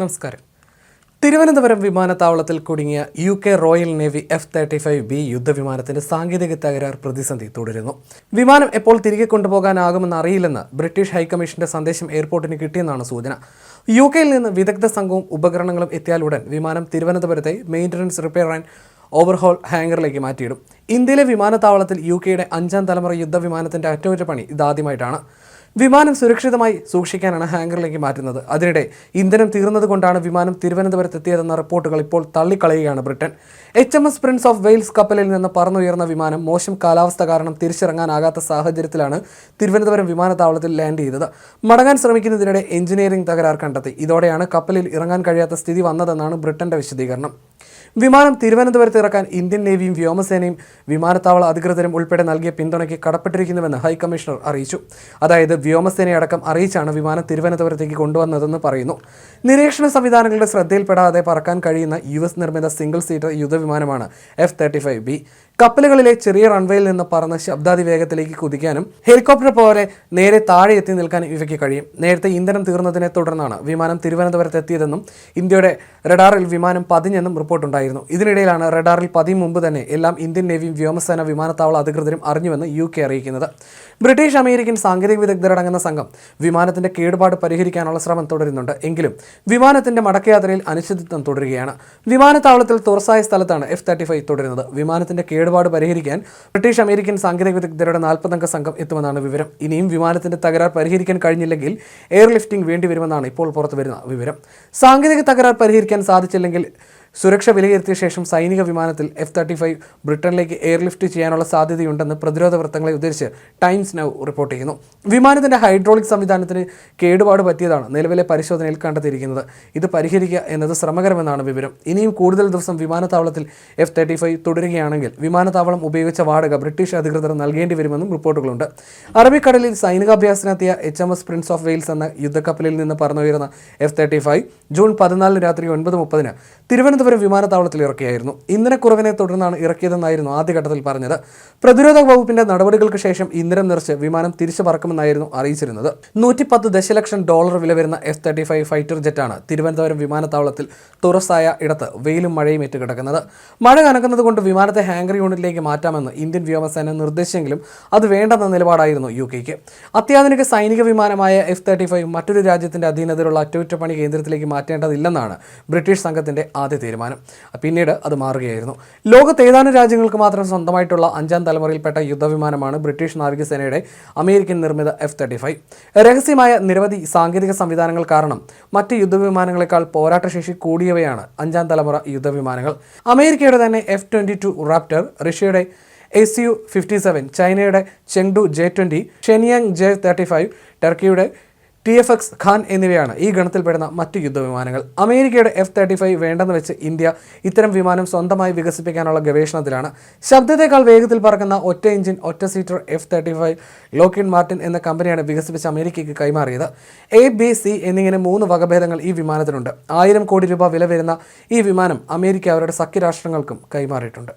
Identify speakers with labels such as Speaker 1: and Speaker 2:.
Speaker 1: നമസ്കാരം. തിരുവനന്തപുരം വിമാനത്താവളത്തിൽ കുടുങ്ങിയ U K royal navy F thirty five B യുദ്ധവിമാനത്തിന്റെ സാങ്കേതിക തകരാർ പ്രതിസന്ധി തുടരുന്നു. വിമാനം എപ്പോൾ തിരികെ കൊണ്ടുപോകാനാകുമെന്ന് അറിയില്ലെന്ന് ബ്രിട്ടീഷ് ഹൈക്കമ്മീഷന്റെ സന്ദേശം എയർപോർട്ടിന് കിട്ടിയെന്നാണ് സൂചന. യു കെയിൽ നിന്ന് വിദഗ്ധ സംഘവും ഉപകരണങ്ങളും എത്തിയാലുടൻ വിമാനം തിരുവനന്തപുരത്തെ മെയിന്റനൻസ് റിപ്പയർ ആൻഡ് ഓവർഹോൾ ഹാങ്കറിലേക്ക് മാറ്റിയിടും. ഇന്ത്യയിലെ വിമാനത്താവളത്തിൽ യു കെയുടെ അഞ്ചാം തലമുറ യുദ്ധവിമാനത്തിന്റെ അറ്റകുറ്റപ്പണി ഇതാദ്യമായിട്ടാണ്. വിമാനം സുരക്ഷിതമായി സൂക്ഷിക്കാനാണ് ഹാങ്കറിലേക്ക് മാറ്റുന്നത്. അതിനിടെ ഇന്ധനം തീർന്നതുകൊണ്ടാണ് വിമാനം തിരുവനന്തപുരത്ത് എത്തിയതെന്ന റിപ്പോർട്ടുകൾ ഇപ്പോൾ തള്ളിക്കളയുകയാണ് Britain. H M S prince of Wales കപ്പലിൽ നിന്ന് പറന്നുയർന്ന വിമാനം മോശം കാലാവസ്ഥ കാരണം തിരിച്ചിറങ്ങാനാകാത്ത സാഹചര്യത്തിലാണ് തിരുവനന്തപുരം വിമാനത്താവളത്തിൽ ലാൻഡ് ചെയ്തത്. മടങ്ങാൻ ശ്രമിക്കുന്നതിനിടെ എഞ്ചിനീയറിംഗ് തകരാർ കണ്ടെത്തി. ഇതോടെയാണ് കപ്പലിൽ ഇറങ്ങാൻ കഴിയാത്ത സ്ഥിതി വന്നതെന്നാണ് ബ്രിട്ടന്റെ വിശദീകരണം. വിമാനം തിരുവനന്തപുരത്ത് ഇറക്കാൻ ഇന്ത്യൻ നേവിയും വ്യോമസേനയും വിമാനത്താവള അധികൃതരും ഉൾപ്പെടെ നൽകിയ പിന്തുണയ്ക്ക് കടപ്പെട്ടിരിക്കുന്നുവെന്ന് ഹൈക്കമ്മീഷണർ അറിയിച്ചു. അതായത് വ്യോമസേനയടക്കം അറിയിച്ചാണ് വിമാനം തിരുവനന്തപുരത്തേക്ക് കൊണ്ടുവന്നതെന്ന് പറയുന്നു. നിരീക്ഷണ സംവിധാനങ്ങളുടെ ശ്രദ്ധയിൽപ്പെടാതെ പറക്കാൻ കഴിയുന്ന യു എസ് നിർമ്മിത സിംഗിൾ സീറ്റർ യുദ്ധവിമാനമാണ് എഫ് തേർട്ടി ഫൈവ് ബി കപ്പലുകളിലെ ചെറിയ റൺവേയിൽ നിന്ന് പറന്ന് ശബ്ദാതി വേഗത്തിലേക്ക് കുതിക്കാനും ഹെലികോപ്റ്റർ പോലെ നേരെ താഴെ എത്തി നിൽക്കാനും ഇവയ്ക്ക് കഴിയും. നേരത്തെ ഇന്ധനം തീർന്നതിനെ തുടർന്നാണ് വിമാനം തിരുവനന്തപുരത്ത് എത്തിയതെന്നും ഇന്ത്യയുടെ റഡാറിൽ വിമാനം പതിഞ്ഞെന്നും റിപ്പോർട്ടുണ്ടായിരുന്നു ഇതിനിടയിലാണ് റഡാറിൽ പതിയും മുമ്പ് തന്നെ എല്ലാം ഇന്ത്യൻ നേവിയും വ്യോമസേന വിമാനത്താവള അധികൃതരും അറിഞ്ഞുവെന്ന് യു കെ അറിയിക്കുന്നത്. ബ്രിട്ടീഷ് അമേരിക്കൻ സാങ്കേതിക വിദഗ്ധരടങ്ങുന്ന സംഘം വിമാനത്തിന്റെ കേടുപാട് പരിഹരിക്കാനുള്ള ശ്രമം തുടരുന്നുണ്ട്. എങ്കിലും വിമാനത്തിന്റെ മടക്കയാത്രയിൽ അനിശ്ചിതത്വം തുടരുകയാണ്. വിമാനത്താവളത്തിൽ തുറസായ സ്ഥലത്താണ് എഫ് തേർട്ടി ഫൈവ് തുടരുന്നത്. വിമാനത്തിന്റെ കേടുപാട് പരിഹരിക്കാൻ ബ്രിട്ടീഷ് അമേരിക്കൻ സാങ്കേതിക വിദഗ്ധരുടെ നാൽപ്പതംഗ സംഘം എത്തുമെന്നാണ് വിവരം. ഇനിയും വിമാനത്തിന്റെ തകരാർ പരിഹരിക്കാൻ കഴിഞ്ഞില്ലെങ്കിൽ എയർ ലിഫ്റ്റിംഗ് വേണ്ടിവരുമെന്നാണ് ഇപ്പോൾ പുറത്തുവരുന്ന വിവരം. സാങ്കേതിക തകരാർ പരിഹരിക്കാൻ സാധിച്ചില്ലെങ്കിൽ സുരക്ഷ വിലയിരുത്തിയ ശേഷം സൈനിക വിമാനത്തിൽ എഫ് തേർട്ടി ഫൈവ് ബ്രിട്ടനിലേക്ക് എയർലിഫ്റ്റ് ചെയ്യാനുള്ള സാധ്യതയുണ്ടെന്ന് പ്രതിരോധ വൃത്തങ്ങളെ ഉദ്ധരിച്ച് ടൈംസ് നൗ റിപ്പോർട്ട് ചെയ്യുന്നു. വിമാനത്തിന്റെ ഹൈഡ്രോളിക് സംവിധാനത്തിന് കേടുപാട് പറ്റിയതാണ് നിലവിലെ പരിശോധനയിൽ കണ്ടെത്തിയിരിക്കുന്നത്. ഇത് പരിഹരിക്കുക എന്നത് ശ്രമകരമെന്നാണ് വിവരം. ഇനിയും കൂടുതൽ ദിവസം വിമാനത്താവളത്തിൽ എഫ് തേർട്ടി ഫൈവ് തുടരുകയാണെങ്കിൽ വിമാനത്താവളം ഉപയോഗിച്ച വാടക ബ്രിട്ടീഷ് അധികൃതർ നൽകേണ്ടി വരുമെന്നും റിപ്പോർട്ടുകളുണ്ട്. അറബിക്കടലിൽ സൈനികാഭ്യാസത്തിനെത്തിയ H M S Prince of Wales എന്ന യുദ്ധക്കപ്പലിൽ നിന്ന് പറന്നുയർന്ന എഫ് തേർട്ടി ഫൈവ് ജൂൺ പതിനാലിന് രാത്രി ഒൻപത് മുപ്പതിന് തിരുവനന്തപുരം വിമാനത്താവളത്തിൽ ഇറക്കിയായിരുന്നു. ഇന്ധനക്കുറവിനെ തുടർന്നാണ് ഇറക്കിയതെന്നായിരുന്നു ആദ്യഘട്ടത്തിൽ പറഞ്ഞത്. പ്രതിരോധ വകുപ്പിന്റെ നടപടികൾക്ക് ശേഷം ഇന്ധനം നിറച്ച് വിമാനം തിരിച്ചു പറക്കുമെന്നായിരുന്നു അറിയിച്ചിരുന്നത്. നൂറ്റിപ്പത്ത് ദശലക്ഷം ഡോളർ വില വരുന്ന എഫ് തേർട്ടി ഫൈവ് ഫൈറ്റർ ജെറ്റാണ് തിരുവനന്തപുരം വിമാനത്താവളത്തിൽ തുറസായ ഇടത്ത് വെയിലും മഴയും ഏറ്റുകിടക്കുന്നത്. മഴ കനക്കുന്നത് കൊണ്ട് വിമാനത്തെ ഹാങ്കർ യൂണിറ്റിലേക്ക് മാറ്റാമെന്ന് ഇന്ത്യൻ വ്യോമസേന നിർദ്ദേശിച്ചെങ്കിലും അത് വേണ്ടെന്ന നിലപാടായിരുന്നു യു കെക്ക് അത്യാധുനിക സൈനിക വിമാനമായ എഫ് തേർട്ടി ഫൈവ് മറ്റൊരു രാജ്യത്തിന്റെ അധീനതയിലുള്ള അറ്റകുറ്റപ്പണി കേന്ദ്രത്തിലേക്ക് മാറ്റേണ്ടതില്ലെന്നാണ് ബ്രിട്ടീഷ് സംഘത്തിന്റെ ആദ്യ തീരുമാനം. പിന്നീട് അത് മാറുകയായിരുന്നു. ലോകത്ത് ഏതാനും രാജ്യങ്ങൾക്ക് മാത്രം സ്വന്തമായിട്ടുള്ള അഞ്ചാം തലമുറയിൽപ്പെട്ട യുദ്ധവിമാനമാണ് ബ്രിട്ടീഷ് നാവികസേനയുടെ അമേരിക്കൻ നിർമ്മിത എഫ് തേർട്ടി ഫൈവ്. രഹസ്യമായ നിരവധി സാങ്കേതിക സംവിധാനങ്ങൾ കാരണം മറ്റ് യുദ്ധവിമാനങ്ങളെക്കാൾ പോരാട്ടശേഷി കൂടിയവയാണ് അഞ്ചാം തലമുറ യുദ്ധവിമാനങ്ങൾ. അമേരിക്കയുടെ തന്നെ എഫ് ട്വന്റി ടു റാപ്റ്റർ റഷ്യയുടെ എസ് യു ഫിഫ്റ്റി സെവൻ ചൈനയുടെ Chengdu J twenty Shenyang J thirty five ടർക്കിയുടെ T F X Kaan എന്നിവയാണ് ഈ ഗണത്തിൽപ്പെടുന്ന മറ്റു യുദ്ധവിമാനങ്ങൾ. അമേരിക്കയുടെ എഫ് തേർട്ടി ഫൈവ് വേണ്ടെന്ന് വെച്ച് ഇന്ത്യ ഇത്തരം വിമാനം സ്വന്തമായി വികസിപ്പിക്കാനുള്ള ഗവേഷണത്തിലാണ്. ശബ്ദത്തെക്കാൾ വേഗത്തിൽ പറക്കുന്ന ഒറ്റ എഞ്ചിൻ ഒറ്റ seater F thirty five Lockheed Martin എന്ന കമ്പനിയാണ് വികസിപ്പിച്ച് അമേരിക്കയ്ക്ക് കൈമാറിയത്. എ ബി സി എന്നിങ്ങനെ മൂന്ന് വകഭേദങ്ങൾ ഈ വിമാനത്തിനുണ്ട്. ആയിരം കോടി രൂപ വില വരുന്ന ഈ വിമാനം അമേരിക്ക അവരുടെ സഖ്യരാഷ്ട്രങ്ങൾക്കും കൈമാറിയിട്ടുണ്ട്.